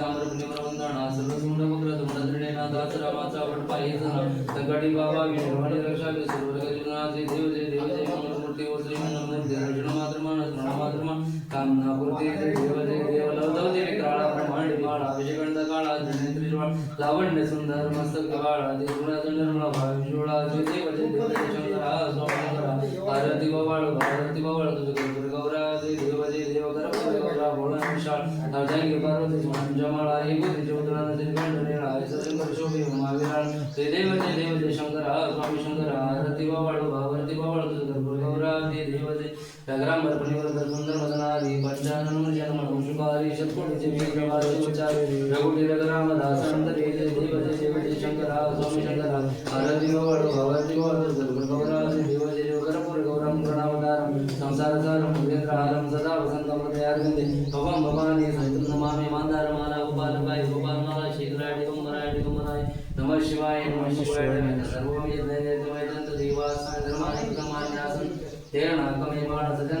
ताम्रपुण्यप्रबंधाना सर्वसुंडपुत्र धुंडत्रिणेना दासरामाचा वटपायी जन बाबा विष्णुवाणी रक्षा देव जय देव जय मंगलमूर्ती ओ श्री मंगलमूर्ती स्मरण देव जय देव लवधव देवी काळा ब्रह्मांडी बाळा अभिषेकंड काळा धनेत्रिज्वाळ लावण्य सुंदर मस्तक देव शंकरा स्वामी बाबाळ बाबाळ गौरा जय देव जय देव कर विशाल. नवजांगी पार्वती हे बुद्धी नदी शोभे महाविराळ देव देव स्वामी शंकर हरती बाबाळ आरती बाबाळ गौरा देव सुंदर पंचानन जन्म वंशुकारी शतकोटीचे रघुटी देव देव स्वामी गौरा जय देव जय देव कर्पूर गौरम प्रणवदारम संसारसारम सुरेंद्रहारम सदा वसंतम हृदयार्गंदे भवम भवानी संतम नमामि मांदारमाला गोपालकाय गोपालमाला शेखराय दिगंबराय दिगंबराय नमः शिवाय नमः शिवाय नमः सर्वं यज्ञयज्ञमय दंत देवास धर्मानि धर्मान्यासं तेन कमे बाण सजन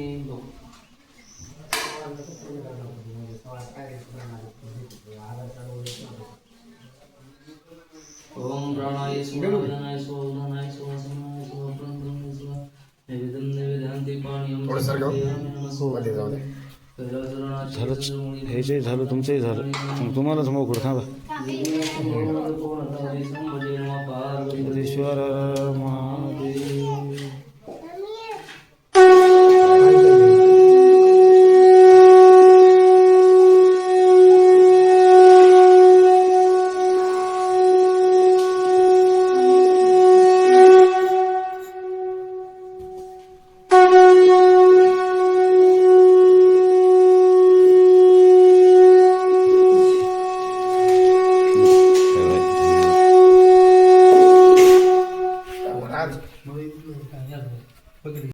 ओम प्राणाय स्वाहा स्वाहा स्वाहा स्वाहा प्राणाय स्वाहा नैवेद्यं नैवेद्यांति पाणियं थोडं दे. झालं हे जे झालं तुमचंही झालं. तुम्हालाच मोकळ थांबा. Look at these.